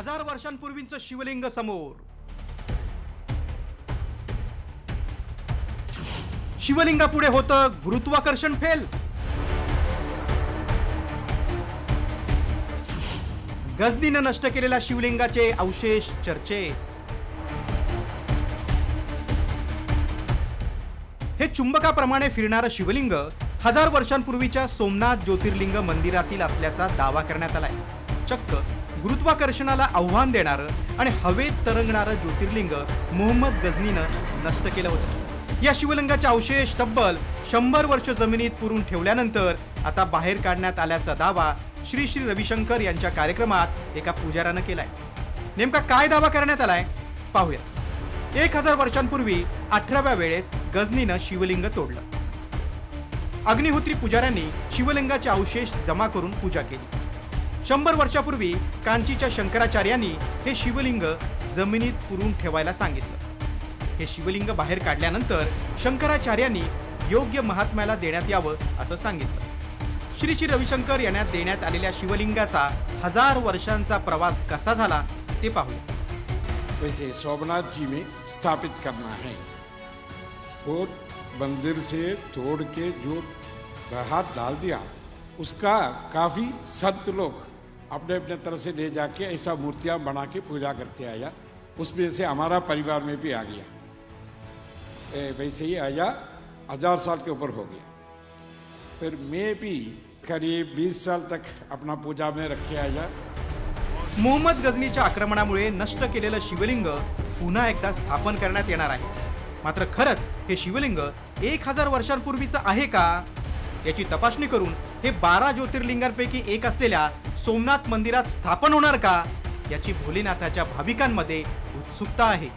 हजार वर्षांपूर्वीचं शिवलिंग समोर. शिवलिंगापुढे होतं गुरुत्वाकर्षण फेल. गजनीनं नष्ट केलेल्या शिवलिंगाचे अवशेष चर्चे. हे चुंबकाप्रमाणे फिरणारं शिवलिंग हजार वर्षांपूर्वीच्या सोमनाथ ज्योतिर्लिंग मंदिरातील असल्याचा दावा करण्यात आलाय. चक्क. गुरुत्वाकर्षणाला आव्हान देणारं आणि हवेत तरंगणारं ज्योतिर्लिंग मोहम्मद गझनीनं नष्ट केलं होतं. या शिवलिंगाचे अवशेष तब्बल शंभर वर्ष जमिनीत पुरून ठेवल्यानंतर आता बाहेर काढण्यात आल्याचा दावा श्री श्री रविशंकर यांच्या कार्यक्रमात एका पुजाऱ्यानं केलाय. नेमका काय दावा करण्यात आलाय? पाहूया. एक हजार वर्षांपूर्वी अठराव्या वेळेस गजनीनं शिवलिंग तोडलं. अग्निहोत्री पुजाऱ्यांनी शिवलिंगाचे अवशेष जमा करून पूजा केली. शंभर वर्षापूर्वी कांचीच्या शंकराचार्यांनी हे शिवलिंग जमिनीत पुरून ठेवायला सांगितलं. हे शिवलिंग बाहेर काढल्यानंतर शंकराचार्यांनी योग्य महात्म्याला देण्यात यावं असं सांगितलं. श्री श्री रविशंकर यांना देण्यात आलेल्या शिवलिंगाचा हजार वर्षांचा प्रवास कसा झाला ते पाहूया. वैसे सोमनाथ जी में स्थापित करना है। और मंदिर से तोड़ के जो बाहर डाल दिया उसका काफ़ी संत लोग अपने अपने तरह से ले जाके ऐसा मूर्तियाँ बना के पूजा करते आया। उसमें से हमारा परिवार में भी आ गया। ए, वैसे ही आया हजार साल के ऊपर हो गया। फिर मैं भी करीब 20 साल तक अपना पूजा में रखे आया। मोहम्मद गजनीच्या आक्रमणामुळे नष्ट केलेलं शिवलिंग पुन्हा एकदा स्थापन करण्यात येणार आहे. मात्र खरंच हे शिवलिंग एक हजार वर्षांपूर्वीचं आहे का? याची तपासणी करून हे बारा ज्योतिर्लिंगांपैकी एक असलेल्या सोमनाथ मंदिरात स्थापन होणार का याची भोलेनाथाच्या भाविकांमध्ये उत्सुकता आहे.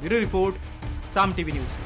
Bureau report Saam TV news.